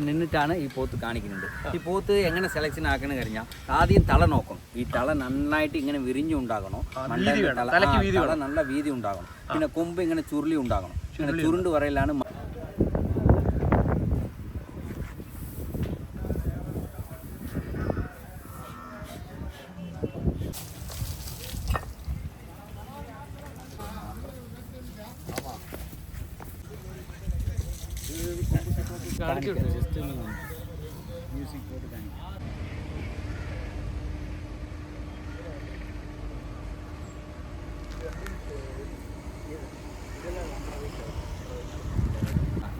നിന്നിട്ടാണ് ഈ പോത്ത് കാണിക്കുന്നത്. ഈ പോത്ത് എങ്ങനെ സെലക്ഷൻ ആക്കണം കഴിഞ്ഞാൽ ആദ്യം തല നോക്കണം ഈ തല നന്നായിട്ട് ഇങ്ങനെ വിരിഞ്ഞുണ്ടാകണം ആ, തല നല്ല വീതി ഉണ്ടാകണം. പിന്നെ കൊമ്പ് ഇങ്ങനെ ചുരുളി ഉണ്ടാകണം. ഇങ്ങനെ ചുരുണ്ട് പറയലാണ് music പോട്ട് കാണിക്കാം.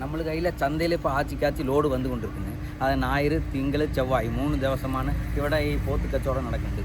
നമ്മൾ കയ്യിലെ ചന്തയിൽ ഇപ്പോൾ ആച്ചിക്കാച്ചി ലോഡ് വന്നുകൊണ്ടിരിക്കുന്നത് അത് ഞായർ തിങ്കൾ ചൊവ്വായി മൂന്ന് ദിവസമാണ് ഇവിടെ ഈ പോത്ത് കച്ചവടം നടക്കുന്നത്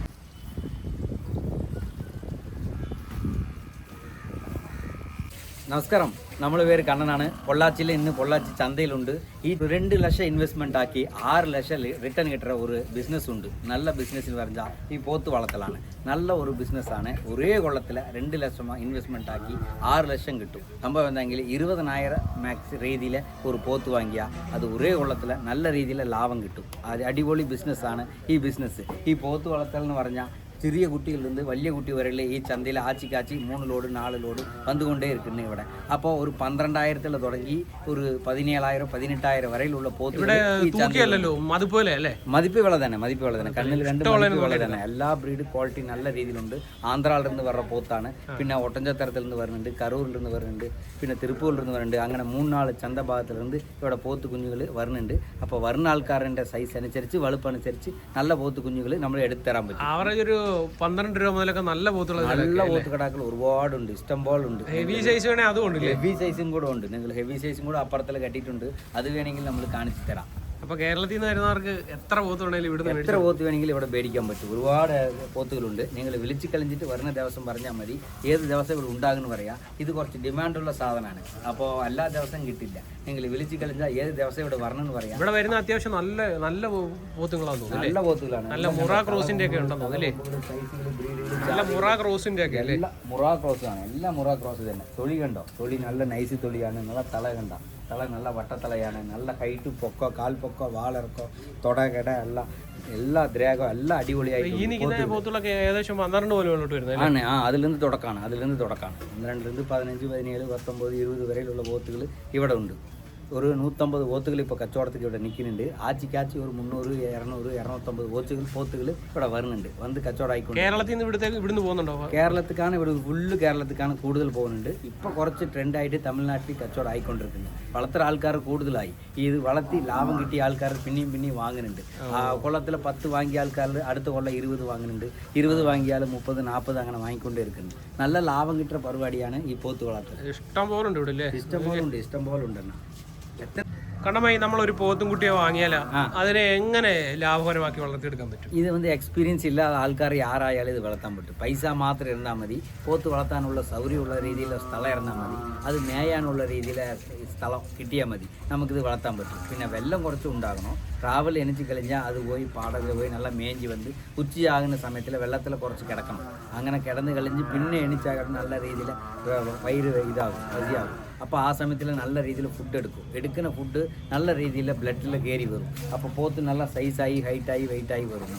നമസ്കാരം. നമ്മൾ പേര് കണ്ണനാണ്. പൊള്ളാച്ചിയിൽ ഇന്ന് പൊള്ളാച്ചി ചന്തയിലുണ്ട്. ഈ രണ്ട് ലക്ഷം ഇൻവെസ്റ്റ്മെന്റ് ആക്കി ആറ് ലക്ഷം റിട്ടേൺ കിട്ടുന്ന ഒരു ബിസിനസ് ഉണ്ട്. നല്ല ബിസിനസ് എന്ന് പറഞ്ഞാൽ ഈ പോത്ത് വളർത്തലാണ് നല്ല ഒരു ബിസിനസ്സാണ് ഒരേ കൊള്ളത്തിൽ രണ്ട് ലക്ഷം ഇൻവെസ്റ്റ്മെന്റ് ആക്കി ആറ് ലക്ഷം കിട്ടും. സംഭവം എന്തെങ്കിൽ ഇരുപതിനായിരം മാക്സ് രീതിയിൽ ഒരു പോത്ത് വാങ്ങിയാൽ അത് ഒരേ കൊള്ളത്തിൽ നല്ല രീതിയിൽ ലാഭം കിട്ടും. അത് അടിപൊളി ബിസിനസ്സാണ് ഈ ബിസിനസ് ഈ പോത്ത് വളർത്തൽ എന്ന് പറഞ്ഞാൽ சிறிய குட்டியிலிருந்து വലിയ കുട്ടി വരെയുള്ള ഈ ചന്തയിൽ ആച്ചി കാച്ചി മൂന്ന് ലോഡ് നാല് ലോഡ് വന്നുകൊണ്ടേ இருக்குன்னு ഇവിടെ. അപ്പോൾ ഒരു പന്ത്രണ്ടായിരത്തിൽ തുടങ്ങി ഒരു പതിനേഴായിരം പതിനെട്ടായിരം വരെയുള്ള പോത്തുകളല്ലോ മതിപ്പ് വില അല്ലേ? മതിപ്പ് വില തന്നെ മതിപ്പ് വില തന്നെ. കണ്ണിൽ രണ്ട് മതിപ്പ് വില തന്നെ. എല്ലാ ബ്രീഡ് ക്വാളിറ്റി നല്ല രീതിയിലുണ്ട്. ആന്ധ്രയിൽ നിന്ന് വരുന്ന പോത്താണ്. പിന്നെ ഒട്ടഞ്ചത്തരത്തിൽ നിന്ന് വരുന്നുണ്ട് കരൂരിൽ നിന്ന് വരുന്നുണ്ട് പിന്നെ തിരുപ്പൂരിൽ നിന്ന് വരുന്നുണ്ട്. അങ്ങനെ മൂന്നാൽ ചന്ത ഭാഗത്തിലിருந்து ഇവിടെ പോത്ത് കുഞ്ഞുകൾ വരുന്നുണ്ട്. അപ്പോൾ വരുന്ന ആൾക്കാരുടെ സൈസ് അനുസരിച്ച് വളുപ്പ് അനുസരിച്ച് നല്ല പോത്ത് കുഞ്ഞുങ്ങൾ നമ്മൾ എടുത്തു തരാൻ പറ്റും. ആവറേജ് ഒരു പന്ത്രണ്ട് രൂപ മുതലൊക്കെ നല്ല പോത്തുള്ള നല്ല പോത്ത് കടാക്കൾ ഒരുപാടുണ്ട് ഇഷ്ടം പോലെ ഉണ്ട് ഹെവി സൈസ് വേണേ അതും ഉണ്ട് ഹെവി സൈസും കൂടെ ഉണ്ട്. നിങ്ങൾ ഹെവി സൈസും കൂടെ അപ്പുറത്തിൽ കെട്ടിയിട്ടുണ്ട്. അത് വേണമെങ്കിൽ നമ്മൾ കാണിച്ചു തരാം. അപ്പൊ കേരളത്തിൽ നിന്ന് വരുന്നവർക്ക് എത്ര പോത്ത് വേണമെങ്കിലും ഇവിടെ എത്ര പോത്ത് വേണമെങ്കിലും ഇവിടെ മേടിക്കാൻ പറ്റും. ഒരുപാട് പോത്തുകളുണ്ട്. നിങ്ങൾ വിളിച്ചു കളിഞ്ഞിട്ട് വരുന്ന ദിവസം പറഞ്ഞാൽ മതി. ഏത് ദിവസം ഇവിടെ ഉണ്ടാകുമെന്ന് പറയാം. ഇത് കുറച്ച് ഡിമാൻഡുള്ള സാധനമാണ്. അപ്പോൾ എല്ലാ ദിവസം കിട്ടില്ല. നിങ്ങൾ വിളിച്ചു കളിഞ്ഞാൽ ഏത് ദിവസം ഇവിടെ വരണമെന്ന് പറയാം. ഇവിടെ വരുന്ന അത്യാവശ്യം നല്ല നല്ല പോത്തുകളാണ് തോന്നുന്നു നല്ല പോത്തുകളാണ്. നല്ല മുറ ക്രോസിന്റെ ഒക്കെ ഉണ്ടെന്ന് തോന്നുന്നു അല്ലേ? നല്ല മുറ ക്രോസിന്റെ ഒക്കെ അല്ലേ? മുറ ക്രോസ് ആണ് എല്ലാ മുറ ക്രോസ് തന്നെ. തൊളി കണ്ടോ? തൊളി നല്ല നൈസ് തൊളിയാണ് നല്ല തല കണ്ട? தலை நல்ல வட்டத்தலை யானை நல்ல ஹைட்டு பொக்கம் கால் பொக்கம் வாழை இருக்கும் தொட கடை எல்லாம் എല്ലാ ദ്രാഗം എല്ലാം അടിപൊളിയായി ഏകദേശം പന്ത്രണ്ട് പോലോട്ട് വരുന്നത് ആണ് ആ അതിലിരുന്ന് തുടക്കാണ് അതിലിരുന്ന് തുടക്കാണ് പന്ത്രണ്ടിലിരുന്ന് പതിനഞ്ച് പതിനേഴ് പത്തൊമ്പത് ഇരുപത് വരെയുള്ള പോത്തുകൾ ഇവിടെ ഉണ്ട് ഒരു நூற்றம்பது ஓத்துகள் இப்போ கச்சோடத்துக்கு ഇവിടെ നിൽക്കുന്നുണ്ട്. ആച്ചിക്കാച്ചി ഒരു മുന്നൂറ് ഇരുന്നൂറ് ഇരുന്നൂറ്റമ്പത് പോത്തുകൾ പോത്തുകൾ ഇവിടെ വരുന്നുണ്ട്. വന്ന് കച്ചവടം ആയിക്കൊണ്ട്. കേരളത്തിൽ നിന്ന് ഇവിടുത്തേക്ക് ഇവിടുന്ന് പോകുന്നുണ്ടോ? കേരളത്തിക്കാണ് ഇവിടെ ഫുള്ള് കേരളത്തിക്കാണ് കൂടുതൽ പോകുന്നുണ്ട്. ഇപ്പോൾ കുറച്ച് ട്രെൻഡായിട്ട് തമിഴ്നാട്ടിൽ കച്ചവടം ആയിക്കൊണ്ടിരിക്കുന്നത് വളർത്തുന്ന ആൾക്കാർ കൂടുതലായി. ഇത് വളർത്തി ലാഭം കിട്ടിയ ആൾക്കാർ പിന്നെയും പിന്നെയും വാങ്ങുന്നുണ്ട്. ആ കൊള്ളത്തിൽ പത്ത് വാങ്ങിയ ആൾക്കാർ അടുത്ത കൊല്ലം ഇരുപത് വാങ്ങുന്നുണ്ട്. ഇരുപത് വാങ്ങിയാൽ മുപ്പത് നാൽപ്പത് അങ്ങനെ വാങ്ങിക്കൊണ്ടേ ഇരിക്കുന്നുണ്ട് നല്ല ലാഭം കിട്ടുന്ന പരിപാടിയാണ് ഈ പോത്ത് വളർത്തൽ ഇഷ്ടം പോലെ ഉണ്ട് ഇവിടെ ഇഷ്ടം പോലെ ഉണ്ട് ഇഷ്ടം പോലെ ഉണ്ടെണ്ണ കണ്ണമായി നമ്മൾ ഒരു പോത്തും കുട്ടിയെ വാങ്ങിയാലാ? അതിനെ എങ്ങനെ ലാഭകരമാക്കി വളർത്തിയെടുക്കാൻ പറ്റും? ഇത് വന്ന് എക്സ്പീരിയൻസ് ഇല്ലാതെ ആൾക്കാർ ആരായാലും ഇത് വളർത്താൻ പറ്റും. പൈസ മാത്രം ഇരുന്നാൽ മതി. പോത്ത് വളർത്താനുള്ള സൗകര്യമുള്ള രീതിയിലുള്ള സ്ഥലം ഇറന്നാൽ മതി. അത് മേയാനുള്ള രീതിയിലെ സ്ഥലം കിട്ടിയാൽ മതി. നമുക്കിത് വളർത്താൻ പറ്റും. പിന്നെ വെള്ളം കുറച്ച് ഉണ്ടാകണം. ട്രാവൽ എനിച്ച് കളിഞ്ഞാൽ അത് പോയി പാടത്തിൽ പോയി നല്ല മേഞ്ചി വന്ന് ഉച്ചയാകുന്ന സമയത്തിൽ വെള്ളത്തിൽ കുറച്ച് കിടക്കണം. അങ്ങനെ കിടന്ന് കളിഞ്ഞ് പിന്നെ എണിച്ചാൽ നല്ല രീതിയിൽ വയറ് ഇതാകും മതിയാകും. അപ്പോൾ ആ സമയത്തിൽ നല്ല രീതിയിൽ ഫുഡ് എടുക്കും. എടുക്കുന്ന ഫുഡ് നല്ല രീതിയിൽ ബ്ലഡിൽ കയറി വരും. അപ്പോൾ പോത്ത് നല്ല സൈസായി ഹൈറ്റായി വെയിറ്റായി വരും.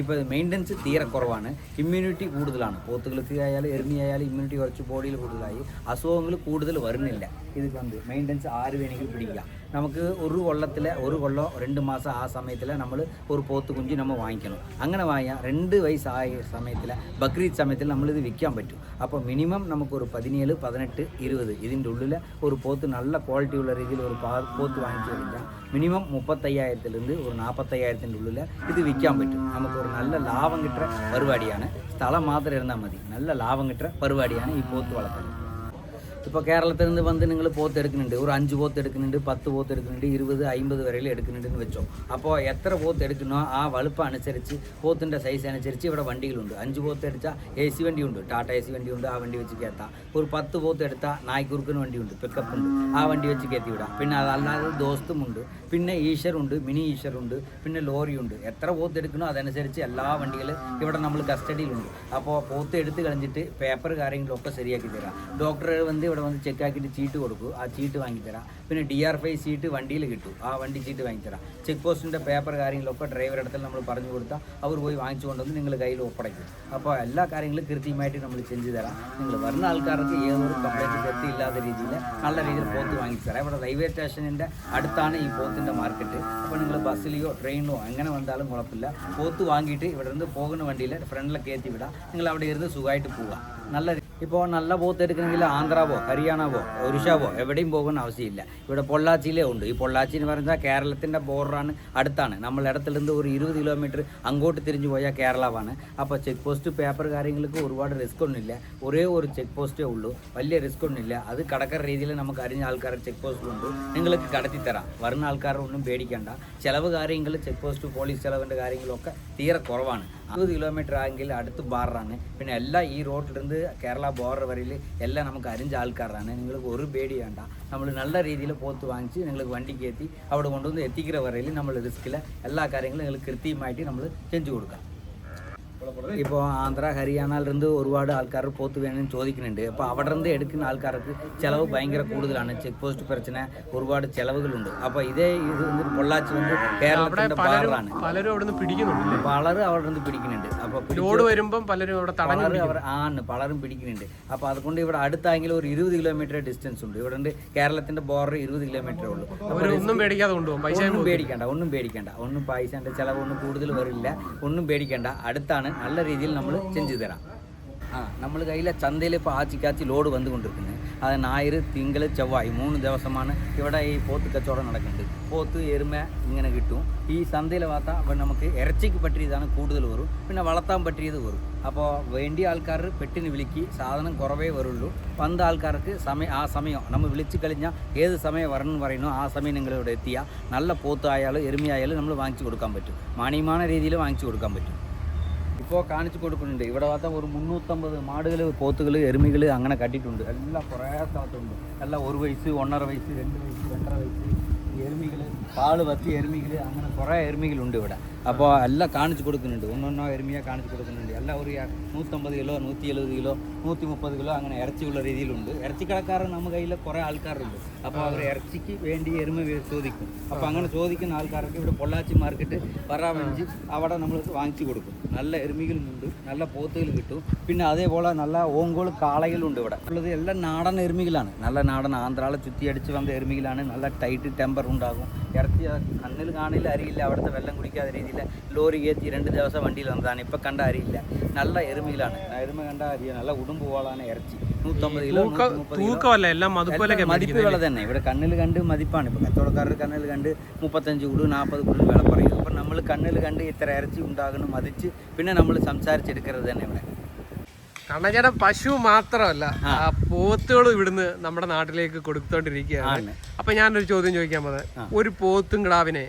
ഇപ്പോൾ മെയിന്റനൻസ് തീരെ കുറവാണ്. ഇമ്മ്യൂണിറ്റി കൂടുതലാണ്. പോത്തുകൾക്ക് ആയാലും എരുമിയായാലും ഇമ്മ്യൂണിറ്റി കുറച്ച് ബോഡിയിൽ കൂടുതലായി. അസുഖങ്ങൾ കൂടുതൽ വരുന്നില്ല. ഇത് കണ്ട് മെയിന്റനൻസ് ആര് വേണമെങ്കിലും പിടിക്കുക நமக்கு ஒரு கொள்ளத்தில் ஒரு கொள்ளம் ரெண்டு மாதம் ஆ சமயத்தில் നമ്മൾ ഒരു പോത്ത് കുഞ്ചി നമ്മൾ വാങ്ങിക്കണം അങ്ങനെ വാങ്ങിയാൽ രണ്ട് വയസ്സായ സമയത്തിൽ ബക്രീദ് സമയത്തിൽ നമ്മളിത് വിൽക്കാൻ പറ്റും അപ്പോൾ മിനിമം നമുക്കൊരു പതിനേഴ് പതിനെട്ട് ഇരുപത് ഇതിൻ്റെ ഉള്ളിൽ ഒരു പോത്ത് നല്ല ക്വാളിറ്റി ഉള്ള രീതിയിൽ ഒരു പോത്ത് വാങ്ങിച്ചു കഴിഞ്ഞാൽ മിനിമം മുപ്പത്തയ്യായിരത്തിലിരുന്ന് ഒരു നാൽപ്പത്തയ്യായിരത്തിൻ്റെ ഉള്ളിൽ ഇത് വിൽക്കാൻ പറ്റും നമുക്കൊരു നല്ല ലാഭം കിട്ടുന്ന പരിപാടിയാണ് സ്ഥലം മാത്രം ഇരുന്നാൽ മതി നല്ല ലാഭം കിട്ടുന്ന പരിപാടിയാണ് ഈ പോത്ത് വളർത്തൽ ഇപ്പോൾ കേരളത്തിൽ നിന്ന് വന്ന് നിങ്ങൾ പോത്ത് എടുക്കുന്നുണ്ട്. ഒരു അഞ്ച് പോത്ത് എടുക്കുന്നുണ്ട് പത്ത് പോത്ത് എടുക്കുന്നുണ്ട് ഇരുപത് അമ്പത് വരെയിൽ എടുക്കുന്നുണ്ടെന്ന് വെച്ചോ. അപ്പോൾ എത്ര പോത്ത് എടുക്കണോ ആ വലുപ്പം അനുസരിച്ച് പോത്തിന്റെ സൈസ് അനുസരിച്ച് ഇവിടെ വണ്ടികളുണ്ട്. അഞ്ച് പോത്ത് എടുത്താൽ എ സി വണ്ടിയുണ്ട് ടാറ്റ എ സി വണ്ടിയുണ്ട് ആ വണ്ടി വെച്ച് കയറ്റാം ഒരു പത്ത് പോത്ത് എടുത്താൽ നായ്ക്കുറുക്കിന് വണ്ടിയുണ്ട് പിക്കപ്പ് ഉണ്ട്. ആ വണ്ടി വെച്ച് കയറ്റി വിടാം. പിന്നെ അതല്ലാതെ ദോസ്തുമുണ്ട് പിന്നെ ഈശ്വറുണ്ട് മിനി ഈശ്വറുണ്ട് പിന്നെ ലോറിയുണ്ട് എത്ര പോത്ത് എടുക്കണോ അതനുസരിച്ച് എല്ലാ വണ്ടികളും ഇവിടെ നമ്മൾ കസ്റ്റഡിയിലുണ്ട് അപ്പോൾ പോത്ത് എടുത്ത് കളഞ്ഞിട്ട് പേപ്പർ കാര്യങ്ങളൊക്കെ ശരിയാക്കി തരാം. ഡോക്ടർ വന്ന് ഇവിടെ വന്ന് ചെക്ക് ആക്കിയിട്ട് ചീട്ട് കൊടുക്കും. ആ ചീട്ട് വാങ്ങിത്തരാം. പിന്നെ ഡി ആർ ഫൈ സീറ്റ് വണ്ടിയിൽ കിട്ടും. ആ വണ്ടി ചീട്ട് വാങ്ങിത്തരാം. ചെക്ക് പോസ്റ്റിന്റെ പേപ്പർ കാര്യങ്ങളൊക്കെ ഡ്രൈവർ അടുത്ത് നമ്മൾ പറഞ്ഞു കൊടുത്താൽ അവർ പോയി വാങ്ങിച്ചു കൊണ്ടുവന്ന് നിങ്ങൾ കയ്യിൽ ഒപ്പടയ്ക്കും. അപ്പോൾ എല്ലാ കാര്യങ്ങളും കൃത്യമായിട്ട് നമ്മൾ ചെഞ്ച് തരാം നിങ്ങൾ വരുന്ന ആൾക്കാർക്ക് ഏതൊരു കംപ്ലൈന്റ് തെറ്റില്ലാത്ത രീതിയിൽ നല്ല രീതിയിൽ പോത്ത് വാങ്ങിച്ചു ഇവിടെ റെയിൽവേ സ്റ്റേഷനിന്റെ അടുത്താണ് ഈ പോത്തിന്റെ മാർക്കറ്റ് അപ്പോൾ നിങ്ങൾ ബസ്സിലെയോ ട്രെയിനിലോ അങ്ങനെ വന്നാലും കുഴപ്പമില്ല. പോത്ത് വാങ്ങിയിട്ട് ഇവിടെ നിന്ന് പോകുന്ന വണ്ടിയിൽ ഫ്രണ്ടിലൊക്കെ കയറ്റി വിടാം. നിങ്ങൾ അവിടെ ഇരുന്ന് സുഖമായിട്ട് പോവുക. നല്ല ഇപ്പോൾ നല്ല പോത്ത് എടുക്കണമെങ്കിൽ ആന്ധ്രാവോ ഹരിയാണാവോ ഒറീഷാവോ എവിടെയും പോകുന്ന ആവശ്യമില്ല. ഇവിടെ പൊള്ളാച്ചിയിലേ ഉണ്ട്. ഈ പൊള്ളാച്ചി എന്ന് പറഞ്ഞാൽ കേരളത്തിന്റെ ബോർഡറാണ് അടുത്താണ്. നമ്മൾ ഇടത്തിലിருந்து ഒരു ഇരുപത് കിലോമീറ്റർ അങ്ങോട്ട് തിരിഞ്ഞു പോയാൽ കേരളമാണ്. അപ്പോൾ ചെക്ക് പോസ്റ്റ് പേപ്പർ കാര്യങ്ങൾക്ക് ഒരുപാട് റിസ്ക് ഒന്നുമില്ല. ഒരേ ഒരു ചെക്ക് പോസ്റ്റേ ഉള്ളൂ. വലിയ റിസ്ക് ഒന്നുമില്ല. അത് കടക്കുന്ന രീതിയിൽ നമുക്ക് അറിഞ്ഞ ആൾക്കാരെ ചെക്ക് ഉണ്ട്. നിങ്ങൾക്ക് കടത്തി തരാം. വരുന്ന ആൾക്കാരൊന്നും പേടിക്കേണ്ട. ചിലവ് കാര്യങ്ങൾ ചെക്ക് പോസ്റ്റ് പോലീസ് ചിലവിന്റെ കാര്യങ്ങളൊക്കെ തീരെ കുറവാണ്. அறுபது கிலோமீட்டர் ஆங்கில் அடுத்து பாடுறாங்க പിന്നെ എല്ലാം ഈ റോട്ടിലിരുന്ന് കേരള ബോർഡർ വരയിൽ എല്ലാം നമുക്ക് അറിഞ്ഞ ആൾക്കാരാണ്. നിങ്ങൾക്ക് ഒരു പേടി വേണ്ട. നമ്മൾ നല്ല രീതിയിൽ പോത്ത് വാങ്ങിച്ച് നിങ്ങൾക്ക് വണ്ടിക്ക് എത്തി അവിടെ കൊണ്ടുവന്ന് എത്തിക്കുന്ന വരയിൽ നമ്മൾ റിസ്ക്കിൽ എല്ലാ കാര്യങ്ങളും നിങ്ങൾ കൃത്യമായിട്ട് നമ്മൾ ചെഞ്ചു കൊടുക്കാം. ഇപ്പോൾ ആന്ധ്ര നിന്ന് ഒരുപാട് ആൾക്കാർ പോത്ത് വേണമെന്ന് ചോദിക്കുന്നുണ്ട്. അപ്പോൾ അവിടെ നിന്ന് എടുക്കുന്ന ആൾക്കാർക്ക് ചിലവ് ഭയങ്കര കൂടുതലാണ്. ചെക്ക് പോസ്റ്റ് പ്രശ്ന ഒരുപാട് ചിലവുകളുണ്ട്. അപ്പോൾ ഇതേ ഇത് പൊള്ളാച്ചി വന്ന് കേരളത്തിന്റെ പാറാണ് പലരും അവിടെ നിന്ന് പിടിക്കുന്നുണ്ട് പലരും അവിടെ നിന്ന് പിടിക്കുന്നുണ്ട്. അപ്പോൾ ലോഡ് വരുമ്പം പലരും അവിടെ തടഞ്ഞു അവർ ആണ്. പലരും പിടിക്കുന്നുണ്ട്. അപ്പോൾ അതുകൊണ്ട് ഇവിടെ അടുത്താണെങ്കിലും ഒരു ഇരുപത് കിലോമീറ്റർ ഡിസ്റ്റൻസ് ഉണ്ട്. ഇവിടെ ഉണ്ട് കേരളത്തിന്റെ ബോർഡർ ഇരുപത് കിലോമീറ്റർ ഉള്ളൂ. ഒന്നും പേടിക്കാതെ കൊണ്ടുപോകും. പൈസ ഒന്നും പേടിക്കേണ്ട. ഒന്നും പേടിക്കേണ്ട. ഒന്നും പൈസേന്റെ ചിലവൊന്നും കൂടുതൽ വരില്ല. ഒന്നും പേടിക്കേണ്ട. അടുത്താണ് നല്ല രീതിയിൽ നമ്മൾ ചെഞ്ചു തരാം. ആ നമ്മൾ കയ്യിലെ ചന്തയിൽ ഇപ്പോൾ ആച്ചിക്കാച്ചി ലോഡ് വന്നുകൊണ്ടിരിക്കുന്നത് അത് ഞായർ തിങ്കൾ ചൊവ്വായി മൂന്ന് ദിവസമാണ് ഇവിടെ ഈ പോത്ത് കച്ചവടം നടക്കുന്നത്. പോത്ത് എരുമ ഇങ്ങനെ കിട്ടും. ഈ ചന്തയിൽ വാർത്ത അപ്പം നമുക്ക് ഇറച്ചിക്ക് പറ്റിയതാണ് കൂടുതൽ വരും. പിന്നെ വളർത്താൻ പറ്റിയത് വരും. അപ്പോൾ വേണ്ടിയ ആൾക്കാർ പെട്ടിന് വിളിക്ക്. സാധനം കുറവേ വരുള്ളൂ. വന്ന ആൾക്കാർക്ക് സമയം ആ സമയം നമ്മൾ വിളിച്ച് കഴിഞ്ഞാൽ ഏത് സമയം വരണം പറയുന്നു ആ സമയം നിങ്ങളിവിടെ എത്തിയാൽ നല്ല പോത്ത് ആയാലും എരുമയായാലും നമ്മൾ വാങ്ങിച്ചു കൊടുക്കാൻ പറ്റും. മാണിയமான രീതിയിൽ വാങ്ങിച്ചു കൊടുക്കാൻ പറ്റും. ഇപ്പോൾ കാണിച്ചു കൊടുക്കുന്നുണ്ട് ഇവിടെ ഭാഗത്ത് ഒരു മുന്നൂറ്റമ്പത് മാടുകൾ പോത്തുകൾ എരുമികൾ അങ്ങനെ കട്ടിയിട്ടുണ്ട് എല്ലാം കുറേ സ്ഥലത്തുണ്ട് എല്ലാം ഒരു വയസ്സ് ഒന്നര വയസ്സ് രണ്ട് വയസ്സ് രണ്ടര വയസ്സ് എരുമികൾ കാള് പത്തി എരുമികൾ അങ്ങനെ കുറേ എരുമികളുണ്ട് ഇവിടെ അപ്പോൾ എല്ലാം കാണിച്ചു കൊടുക്കുന്നുണ്ട് ഒന്നൊന്നോ എരുമിയെ കാണിച്ചു കൊടുക്കുന്നുണ്ട് എല്ലാം ഒരു നൂറ്റമ്പത് കിലോ നൂറ്റി എഴുപത് കിലോ നൂറ്റി മുപ്പത് കിലോ അങ്ങനെ ഇറച്ചിയുള്ള രീതിയിലുണ്ട്. ഇറച്ചിക്കടക്കാരൻ നമ്മുടെ കയ്യിൽ കുറേ ആൾക്കാരുണ്ട്. അപ്പോൾ അവർ ഇറച്ചിക്ക് വേണ്ടി എരുമ ചോദിക്കും. അപ്പോൾ അങ്ങനെ ചോദിക്കുന്ന ആൾക്കാർക്ക് ഇവിടെ പൊള്ളാച്ചി മാർക്കറ്റ് പറാവഞ്ച് അവിടെ നമ്മൾ വാങ്ങിച്ചു കൊടുക്കും. നല്ല എരുമികളുമുണ്ട് നല്ല പോത്തുകൾ കിട്ടും. പിന്നെ അതേപോലെ നല്ല ഓങ്കോൾ കാളകളുണ്ട് ഇവിടെ. ഉള്ളത് എല്ലാം നാടൻ എരുമികളാണ് നല്ല നാടൻ ആന്ധ്രാളെ ചുറ്റിയടിച്ച് വന്ന എരുമികളാണ് നല്ല ടൈറ്റ് ടെമ്പർ ഉണ്ടാകും. ഇറച്ചി കണ്ണിൽ കാണില്ല അറിയില്ല അവിടുത്തെ വെള്ളം കുടിക്കാത്ത രീതിയിൽ ലോറി കയറ്റി രണ്ട് ദിവസം വണ്ടിയിൽ വന്നതാണ്. ഇപ്പം കണ്ട അറിയില്ല നല്ല എരുമയിലാണ്. എരുമ കണ്ട അറിയാം നല്ല ഉടുമ്പ് പോളാണ് ഇറച്ചി. നൂറ്റമ്പത് കിലോ തൂക്കമല്ല എല്ലാം തന്നെ. ഇവിടെ കണ്ണിൽ കണ്ട് മതിപ്പാണ്. ഇപ്പോൾ കച്ചവടക്കാരുടെ കണ്ണിൽ കണ്ട് മുപ്പത്തഞ്ച് കൂടു നാൽപ്പത് കൂടു വില പറയും. അപ്പം നമ്മൾ കണ്ണിൽ കണ്ട് ഇത്ര ഇറച്ചി ഉണ്ടാകണം മതിച്ച് പിന്നെ നമ്മൾ സംസാരിച്ചെടുക്കരുത് തന്നെ ഇവിടെ. കാരണം ചേട്ടാ പശു മാത്രമല്ല ആ. പോത്തുകൾ ഇവിടുന്ന് നമ്മുടെ നാട്ടിലേക്ക് കൊടുത്തോണ്ടിരിക്കുകയാണ്. അപ്പൊ ഞാനൊരു ചോദ്യം ചോദിക്കാൻ പോകുന്നത് ഒരു പോത്തും കിടാവിനെ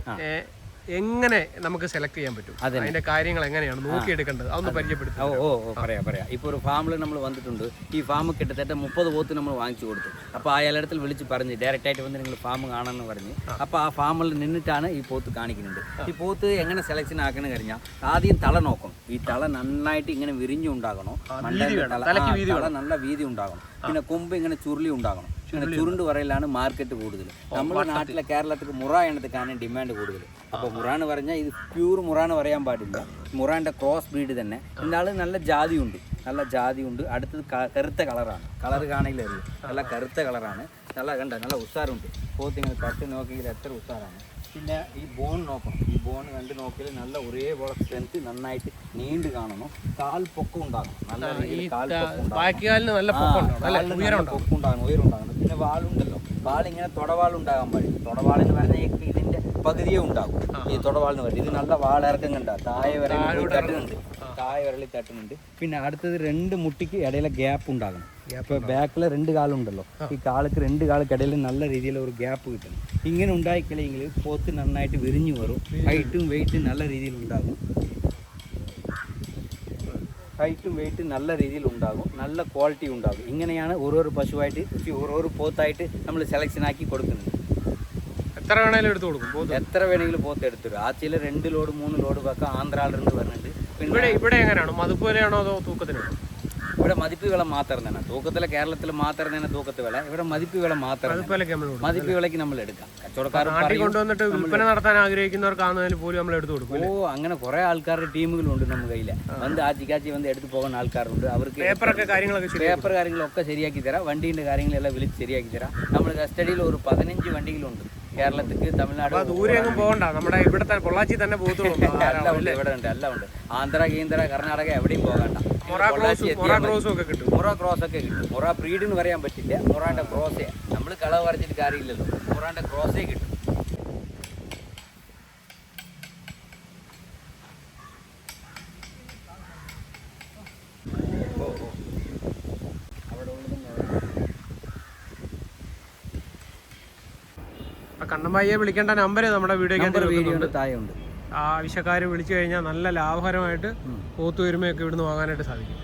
എങ്ങനെ നമുക്ക് സെലക്ട് ചെയ്യാൻ പറ്റും? അതിന്റെ കാര്യങ്ങൾ എങ്ങനെയാണ് നോക്കിയെടുക്കേണ്ടത്? അതൊന്ന് പരിചയപ്പെടുത്തും. ഓ ഓ ഓ പറയാം പറയാം. ഇപ്പോൾ ഒരു ഫാമിൽ നമ്മൾ വന്നിട്ടുണ്ട്. ഈ ഫാം കിട്ടത്തേറ്റ മുപ്പത് പോത്ത് നമ്മൾ വാങ്ങിച്ചു കൊടുത്തു. അപ്പോൾ ആ ഇടത്തിൽ വിളിച്ച് പറഞ്ഞ് ഡയറക്റ്റ് ആയിട്ട് വന്ന് നിങ്ങൾ ഫാം കാണണമെന്ന് പറഞ്ഞ് അപ്പോൾ ആ ഫാമിൽ നിന്നിട്ടാണ് ഈ പോത്ത് കാണിക്കുന്നത് ഈ പോത്ത് എങ്ങനെ സെലക്ഷൻ ആക്കണം കഴിഞ്ഞാൽ ആദ്യം തള നോക്കണം ഈ തള നന്നായിട്ട് ഇങ്ങനെ വിരിഞ്ഞുണ്ടാകണം. തല നല്ല വീതി ഉണ്ടാകണം. പിന്നെ കൊമ്പ് ഇങ്ങനെ ചുരുളി ഉണ്ടാകണം. ഇങ്ങനെ ചുരുണ്ട് പറയലാണ് മാർക്കറ്റ് കൂടുതൽ നമ്മുടെ നാട്ടിലെ കേരളത്തിൽ മുറ എണ്ണത്തിക്കാണ് ഡിമാൻഡ് കൂടുതൽ അപ്പോൾ മുറ എന്ന് പറഞ്ഞാൽ ഇത് പ്യൂർ മുറ എന്ന് പറയാൻ പാടില്ല മുറാന്റെ ക്രോസ് ബ്രീഡ് തന്നെ എന്നാലും നല്ല ജാതിയുണ്ട് നല്ല ജാതിയുണ്ട് അടുത്തത് ക- കറുത്ത കളറാണ് കളർ കാണില്ല നല്ല കറുത്ത കളറാണ് നല്ല കണ്ട നല്ല ഉഷാറുണ്ട് പോത്ത് ഇങ്ങനെ തട്ട് നോക്കിയാൽ എത്ര ഉഷാറാണ് പിന്നെ ഈ ബോൺ നോക്കണം. ഈ ബോൺ കണ്ട് നോക്കിയാൽ നല്ല ഒരേപോലെ സ്ട്രെങ്ത് നന്നായിട്ട് നീണ്ടു കാണണം കാൽ പൊക്കം ഉണ്ടാകണം നല്ല രീതിയിൽ കാൽ പൊക്കം ഉണ്ടാകണം. ബാക്കിയാലിന് നല്ല പൊക്കം ഉയരം പൊക്കമുണ്ടാകണം, ഉയരമുണ്ടാകണം. പിന്നെ വാളുണ്ടല്ലോ വാൾ ഇങ്ങനെ തുടവാൾ ഉണ്ടാകാൻ പാടില്ല. തുടവാൾ എന്ന് പറഞ്ഞാൽ ഇതിന്റെ പകുതിയേ ഉണ്ടാകും. ഈ തുടവാളിന് വേണ്ടി ഇത് നല്ല വാളിറക്കം കണ്ട. താഴെ വരെ തട്ടുന്നുണ്ട്. താഴെ വിരലിൽ തട്ടുന്നുണ്ട്. പിന്നെ അടുത്തത് രണ്ട് മുട്ടിക്ക് ഇടയിലെ ഗ്യാപ്പ് ഉണ്ടാകണം. ഇപ്പൊ ബാക്കിലെ രണ്ട് കാലുണ്ടല്ലോ ഈ കാലക്ക് രണ്ട് കാലക്ക് ഇടയിൽ നല്ല രീതിയിൽ ഒരു ഗ്യാപ്പ് കിട്ടണം. ഇങ്ങനെ ഉണ്ടായിക്കഴിഞ്ഞെങ്കിൽ പോത്ത് നന്നായിട്ട് വിരിഞ്ഞു വരും. ഹൈറ്റും വെയിറ്റും നല്ല രീതിയിൽ ഉണ്ടാകും. ഹൈറ്റും വെയിറ്റും നല്ല രീതിയിൽ ഉണ്ടാകും. നല്ല ക്വാളിറ്റി ഉണ്ടാകും. ഇങ്ങനെയാണ് ഓരോരോ പശുവായിട്ട് ഓരോരോ പോത്തായിട്ട് നമ്മൾ സെലക്ഷൻ ആക്കി കൊടുക്കുന്നത്. എത്ര വേണമെങ്കിലും എടുത്തു കൊടുക്കും പോത്ത്. എത്ര വേണമെങ്കിലും പോത്ത് എടുത്തിരും ആ ചില രണ്ട് ലോഡ് മൂന്ന് ലോഡ് ഒക്കെ നിന്ന് വരുന്നുണ്ട്. ഇവിടെ ഇവിടെ എങ്ങനെയാണോ? അതുപോലെയാണോ അതോ തൂക്കത്തിനാണോ ഇവിടെ മതിപ്പ് വില മാത്രം തന്നെ. തൂക്കത്തിലെ കേരളത്തിൽ മാത്രം തന്നെ തൂക്കത്ത് വില ഇവിടെ മതിപ്പ് വില മാത്രം മതിപ്പ് വിലയ്ക്ക് നമ്മൾ എടുക്കാം. കച്ചവടക്കാർ കൊണ്ടുവന്നിട്ട് വിൽപ്പന നടത്താൻ ആഗ്രഹിക്കുന്നവർക്കാണെങ്കിൽ പോലും നമ്മൾ എടുത്തു കൊടുക്കും ഓ അങ്ങനെ കുറെ ആൾക്കാരുടെ ടീമുകളുണ്ട് നമ്മുടെ കയ്യിൽ വന്ന് ആച്ചി കാച്ചി വന്ന് എടുത്തു പോകുന്ന ആൾക്കാരുണ്ട്. അവർക്ക് പേപ്പറൊക്കെ കാര്യങ്ങളൊക്കെ പേപ്പർ കാര്യങ്ങളൊക്കെ ശരിയാക്കി തരാം. വണ്ടീന്റെ കാര്യങ്ങളെല്ലാം വിളിച്ച് ശരിയാക്കി തരാം. നമ്മൾ കസ്റ്റഡിയിൽ ഒരു പതിനഞ്ച് വണ്ടികളുണ്ട്. കേരളത്തിക്ക് തമിഴ്നാട് ദൂരെ എങ്ങും പോകണ്ട. നമ്മുടെ ഇവിടെ തന്നെ പൊള്ളാച്ചി തന്നെ ഉണ്ട് ഇവിടെ ഉണ്ട് എല്ലാം ഉണ്ട് ആന്ധ്ര കേന്ദ്ര കർണാടക എവിടെയും പോകണ്ട. മൊറ ക്രോസ് ഒക്കെ കിട്ടും മുറ ക്രോസ് ഒക്കെ കിട്ടും. മുറ ബ്രീഡ് എന്ന് പറയാൻ പറ്റില്ല. മുറാന്റെ ക്രോസേ. നമ്മൾ കളവ് പറഞ്ഞിട്ട് കാര്യമില്ലല്ലോ. മുറാന്റെ ക്രോസേ കിട്ടും. ആ കണ്ണമ്പായിയെ വിളിക്കേണ്ട നമ്പർ നമ്മുടെ വീഡിയോയ്ക്ക് നമ്പർ വീഡിയോ ഉണ്ട് താഴെ ഉണ്ട് ആവശ്യക്കാർ വിളിച്ചു കഴിഞ്ഞാൽ നല്ല ലാഭകരമായിട്ട് പോത്തുവരുമയൊക്കെ ഇവിടുന്ന് വാങ്ങാനായിട്ട് സാധിക്കും.